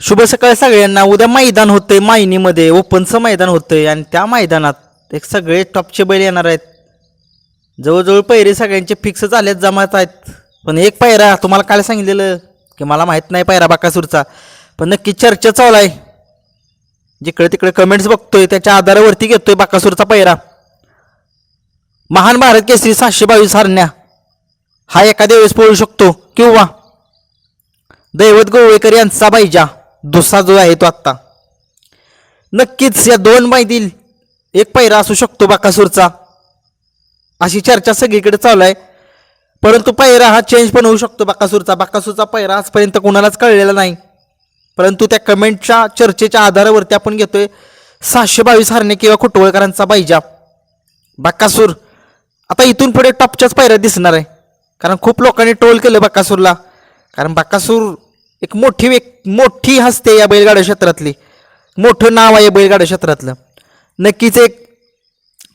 शुभ सकाळ सगळ्यांना. उद्या मैदान होतंय मायनीमध्ये ओपनचं मैदान होतंय आणि त्या मैदानात एक सगळे टॉपचे बैल येणार आहेत. जवळजवळ पैरे सगळ्यांचे फिक्स झालेत जमात आहेत. पण एक पायरा तुम्हाला काय सांगितलेलं की मला माहीत नाही पायरा बाकासूरचा. पण नक्की चर्चा चालू आहे. जिकडे तिकडे कमेंट्स बघतोय त्याच्या आधारावरती घेतोय बाकासूरचा पैरा. महान भारत केसरी सातशे बावीस हरण्या. हा एखाद्या वेळेस पळू शकतो किंवा दैवत गोवेकर यांचा बाईजा दुसरा जो आहे तो आत्ता. नक्कीच या दोन माहितील एक पैरा असू शकतो बाकासूरचा. अशी चर्चा सगळीकडे चालू आहे. परंतु पैरा हा चेंज पण होऊ शकतो बाकासूरचा. बाकासूरचा पैरा आजपर्यंत कोणालाच कळलेला नाही. परंतु त्या कमेंटच्या चर्चेच्या आधारावरती आपण घेतोय सहाशे बावीस हरणे किंवा खुटवळकरांचा बायजा बाकासूर आता इथून पुढे टॉपच्याच पायऱ्या दिसणार आहे. कारण खूप लोकांनी ट्रोल केलं बाकासूरला. कारण बाकासूर एक मोठी व्यक मोठी हसते या बैलगाड्या क्षेत्रातली. मोठं नाव आहे बैलगाड्या क्षेत्रातलं. नक्कीच एक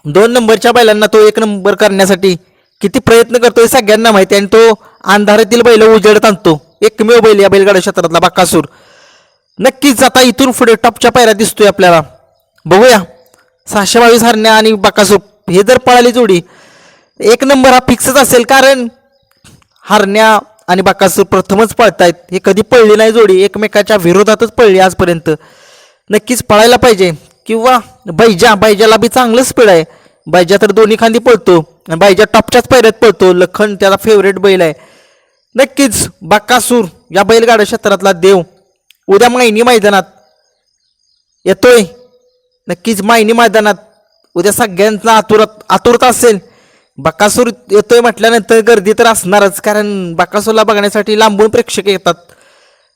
दोन नंबरच्या बैलांना तो एक नंबर करण्यासाठी किती प्रयत्न करतोय सगळ्यांना माहिती आहे. आणि तो अंधारातील बैल उजेडत आणतो. एकमेव बैल या बैलगाड्या क्षेत्रातला बाकासूर. नक्कीच आता इथून पुढे टॉपच्या पायऱ्या दिसतोय आपल्याला. बघूया. सहाशे बावीस हरण्या आणि बाकासूर. हे जर पळाली जोडी एक नंबर हा फिक्सच असेल कारण हरण्या आणि बाकासूर प्रथमच पळतायत. हे कधी पळली नाही जोडी एकमेकाच्या विरोधातच पळली आजपर्यंत. नक्कीच पळायला पाहिजे. किंवा बैजा बैजाला बी चांगलं स्पीड आहे. बैजा तर दोन्ही खांदी पळतो. आणि बैजा टॉपच्याच पायऱ्यात पळतो. लखन त्याला फेवरेट बैल आहे. नक्कीच बाकासूर या बैलगाड्या क्षेत्रातला देव. उद्या मायनी मैदानात येतोय. नक्कीच मायनी मैदानात उद्या सगळ्यांचा आतुरात आतुरता असेल. बकासूर येतोय म्हटल्यानंतर गर्दी तर असणारच कारण बकासूरला बघण्यासाठी लांबून प्रेक्षक येतात.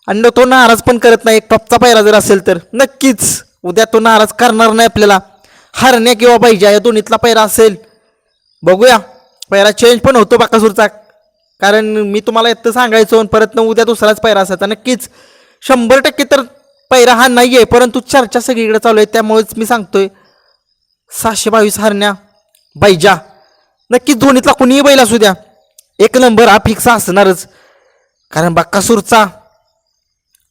आणि तो नाराज पण करत नाही. एक टॉपचा पायरा जर असेल तर. नक्कीच उद्या तो नाराज करणार नाही आपल्याला. हरण्या किंवा पाहिजे या दोन्हीतला पायरा असेल. बघूया. पायरा चेंज पण होतो बाकासूरचा. कारण मी तुम्हाला येतं सांगायचो परत न उद्या दुसराच पायरा असायचा. नक्कीच शंभर टक्के तर पायरा हा नाही आहे परंतु चर्चा सगळीकडे चालू आहे. त्यामुळेच मी सांगतोय सहाशे बावीस हरण्या बैजा. नक्कीच धोनीतला कुणीही बैल असू द्या. एक नंबर हा फिक्स असणारच. कारण बाक्कासूरचा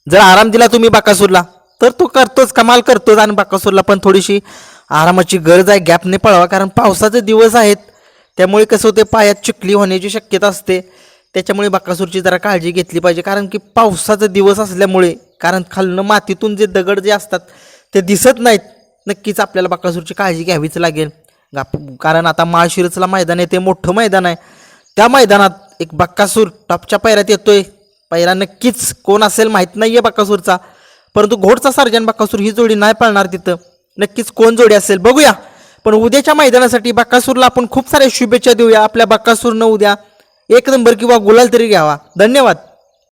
जर आराम दिला तुम्ही बाकासूरला तर तो करतोच कमाल करतोच आणि बाकासूरला पण थोडीशी आरामाची गरज आहे गॅपने पळावा. कारण पावसाचे दिवस आहेत त्यामुळे कसं होते पायात चिखली होण्याची शक्यता असते. त्याच्यामुळे बाकासूरची जरा काळजी घेतली पाहिजे. कारण की पावसाचा दिवस असल्यामुळे कारण खालनं मातीतून जे दगड जे असतात ते दिसत नाहीत. नक्कीच आपल्याला बाकासूरची काळजी घ्यावीच लागेल. कारण आता माळशिरसला मैदान आहे ते मोठं मैदान आहे. त्या मैदानात एक बक्कासूर टॉपच्या पायऱ्यात येतोय. पायरा नक्कीच कोण असेल माहीत नाही आहे बक्कासूरचा. परंतु घोडचा सर्जन बक्कासूर ही जोडी नाही पळणार तिथं. नक्कीच कोण जोडी असेल बघूया. पण उद्याच्या मैदानासाठी बक्कासूरला आपण खूप साऱ्या शुभेच्छा देऊया. आपल्या बक्कासूरनं उद्या एक नंबर किंवा गुलाल तरी घ्यावा. धन्यवाद.